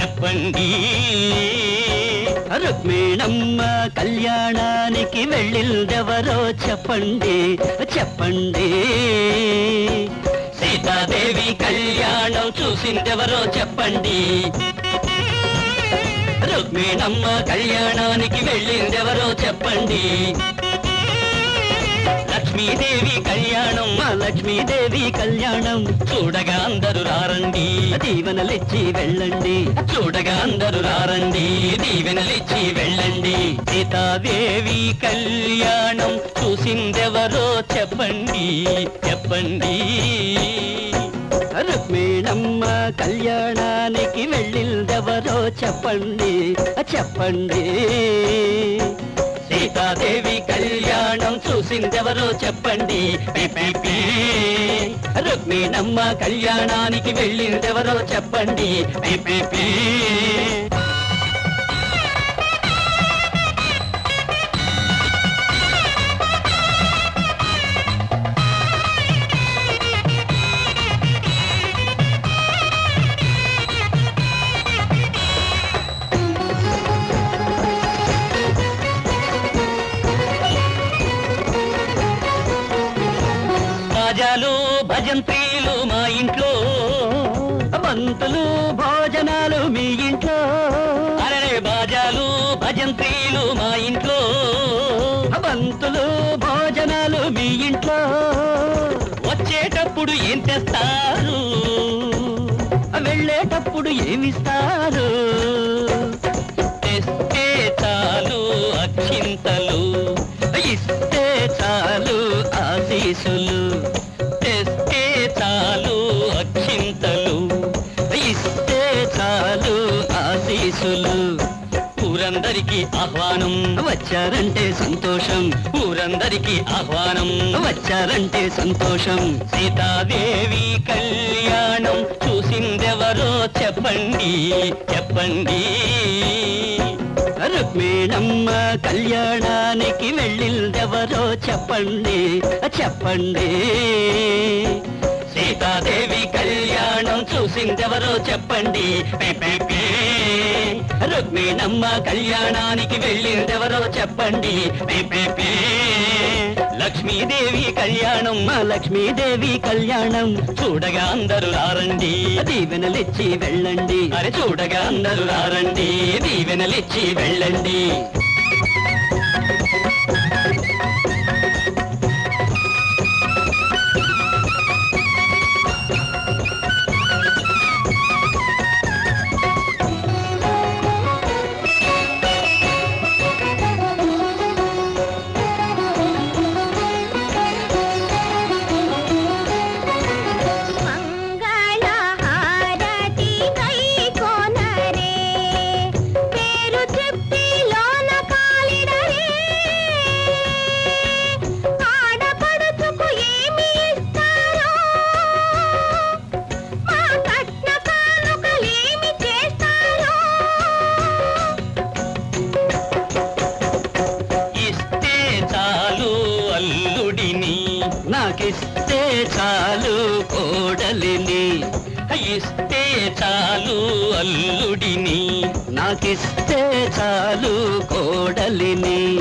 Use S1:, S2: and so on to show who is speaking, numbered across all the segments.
S1: చెప్పండి రుక్మిణమ్మ కళ్యాణానికి వెళ్ళిందెవరో చెప్పండి చెప్పండి. సీతాదేవి కళ్యాణం చూసిందెవరో చెప్పండి. రుక్మిణమ్మ కళ్యాణానికి వెళ్ళిందెవరో చెప్పండి. లక్ష్మీదేవి కళ్యాణం మా లక్ష్మీదేవి కళ్యాణం. చూడగా అందరూ రారండి దీవెనలిచ్చి వెళ్ళండి. చూడగా అందరూ రారండి దీవెనలిచ్చి వెళ్ళండి. సీతాదేవి కళ్యాణం చూసిందెవరో చెప్పండి చెప్పండి. రుక్మిణమ్మ కళ్యాణానికి వెళ్ళిందెవరో చెప్పండి చెప్పండి. సీతాదేవి కళ్యాణం చూసిందెవరో చెప్పండి? రుక్మిణమ్మ కళ్యాణానికి వెళ్ళిందెవరో చెప్పండి? భజంత్రీలు మా ఇంట్లో. బంతులు భోజనాలు మీ ఇంట్లో. అరే బాజాలు భజంత్రీలు మా ఇంట్లో. బంతులు భోజనాలు మీ ఇంట్లో. వచ్చేటప్పుడు ఏం తెస్తారు? వెళ్ళేటప్పుడు ఏమిస్తారు? తెస్తే చాలు అక్షింతలు ఇస్తే చాలు ఆ ఊరందరికీ ఆహ్వానం. వచ్చారంటే సంతోషం. ఊరందరికీ ఆహ్వానం. వచ్చారంటే సంతోషం. సీతాదేవి కళ్యాణం చూసిందెవరో చెప్పండి చెప్పండి. రుక్మిణమ్మ కళ్యాణానికి వెళ్ళిందెవరో చెప్పండి చెప్పండి. సీతాదేవి కళ్యాణం చూసిందెవరో చెప్పండి. రుక్మిణమ్మ కళ్యాణానికి వెళ్ళిందెవరో చెప్పండి. పే, లక్ష్మీదేవి కళ్యాణం మా లక్ష్మీదేవి కళ్యాణం. చూడగా అందరూ రారండి. దీవెనలిచ్చి వెళ్ళండి. అరే చూడగా అందరూ రారండి. దీవెనలిచ్చి వెళ్ళండి. నాకిస్తే చాలు కోడలిని. ఇస్తే చాలు అల్లుడిని. నాకిస్తే చాలు కోడలిని.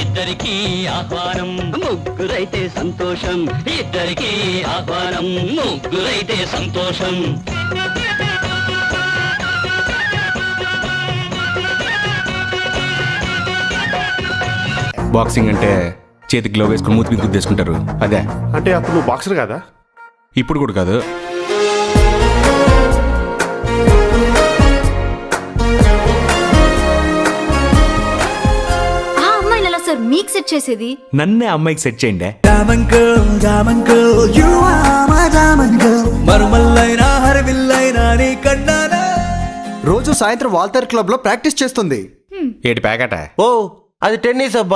S1: ఇద్దరికి ఆహ్వానం. ముగ్గురైతే సంతోషం. ఇద్దరికి ఆహ్వానం. ముగ్గురైతే సంతోషం.
S2: బాక్సింగ్ అంటే చేతికి గ్లవ్ వేసుకుని మూతి మీద గుద్దేసుకుంటారు. అదే.
S3: అంటే అప్పుడు నువ్వు బాక్సర్ కదా?
S2: ఇప్పుడు కూడా కాదు.
S4: ఆ అమ్మాయిని ఎలా సార్ మీకు సెట్ చేసేది?
S2: నన్నే అమ్మాయికి సెట్ చేయండి.
S5: Diamond girl, diamond girl, you are my diamond girl. మరుమల్లైనా హరివిల్లైనా నీ కన్నానా?
S6: రోజు సాయంత్రం వాల్తేర్ క్లబ్లో ప్రాక్టీస్ చేస్తుంది.
S2: ఏటి ప్యాకెట?
S7: ఓ అది టెన్నిస్ అబ్బా.